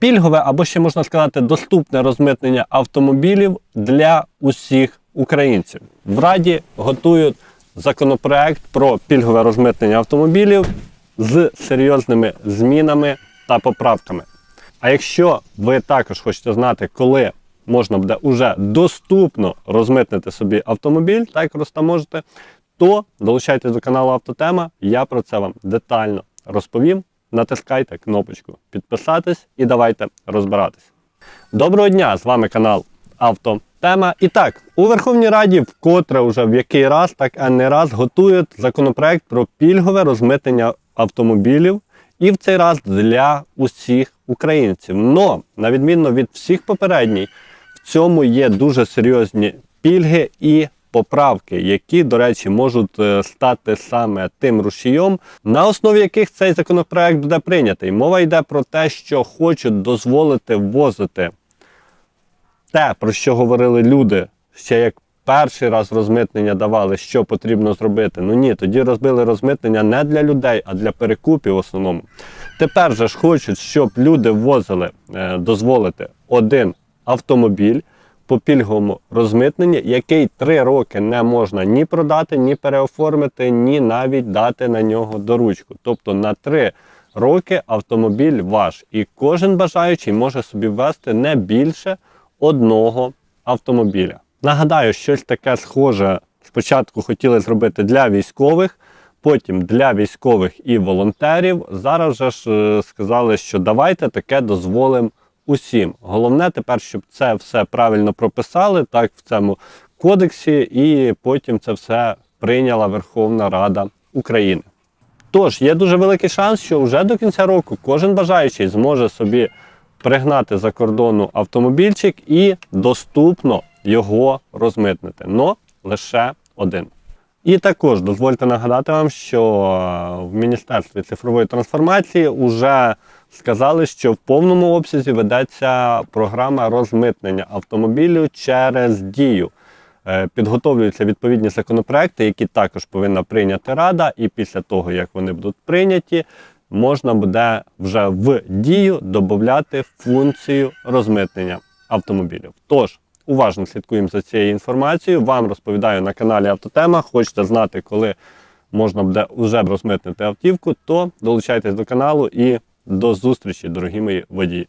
Пільгове або ще можна сказати доступне розмитнення автомобілів для усіх українців. В Раді готують законопроект про пільгове розмитнення автомобілів з серйозними змінами та поправками. А якщо ви також хочете знати, коли можна буде уже доступно розмитнити собі автомобіль, так як можете, то долучайтесь до каналу Автотема. Я про це вам детально розповім. Натискайте кнопочку підписатись і давайте розбиратись. Доброго дня! З вами канал Автотема. І так, у Верховній Раді вкотре вже в який раз, так а не раз готують законопроект про пільгове розмитнення автомобілів. І в цей раз для усіх українців. Но, на відміну від всіх попередніх, в цьому є дуже серйозні пільги і поправки, які, до речі, можуть е, стати саме тим рушієм, на основі яких цей законопроект буде прийнятий. Мова йде про те, що хочуть дозволити ввозити те, про що говорили люди, ще як перший раз розмитнення давали, що потрібно зробити. Ну ні, тоді розбили розмитнення не для людей, а для перекупів в основному. Тепер же ж хочуть, щоб люди ввозили, е, дозволити один автомобіль по пільговому розмитненні, який три роки не можна ні продати, ні переоформити, ні навіть дати на нього доручку. Тобто на три роки автомобіль ваш, і кожен бажаючий може собі ввести не більше одного автомобіля. Нагадаю, щось таке схоже спочатку хотіли зробити для військових, потім для військових і волонтерів. Зараз же ж е, сказали, що давайте таке дозволимо усім. Головне тепер, щоб це все правильно прописали, так в цьому кодексі, і потім це все прийняла Верховна Рада України. Тож є дуже великий шанс, що вже до кінця року кожен бажаючий зможе собі пригнати за кордону автомобільчик і доступно його розмитнити. Но лише один. І також дозвольте нагадати вам, що в Міністерстві цифрової трансформації вже сказали, що в повному обсязі ведеться програма розмитнення автомобілів через дію. Е, Підготовлюються відповідні законопроекти, які також повинна прийняти Рада, і після того, як вони будуть прийняті, можна буде вже в дію додати функцію розмитнення автомобілів. Тож, уважно слідкуємо за цією інформацією. Вам розповідаю на каналі Автотема. Хочете знати, коли можна буде вже розмитнити автівку, то долучайтесь до каналу і до зустрічі, дорогі мої водії.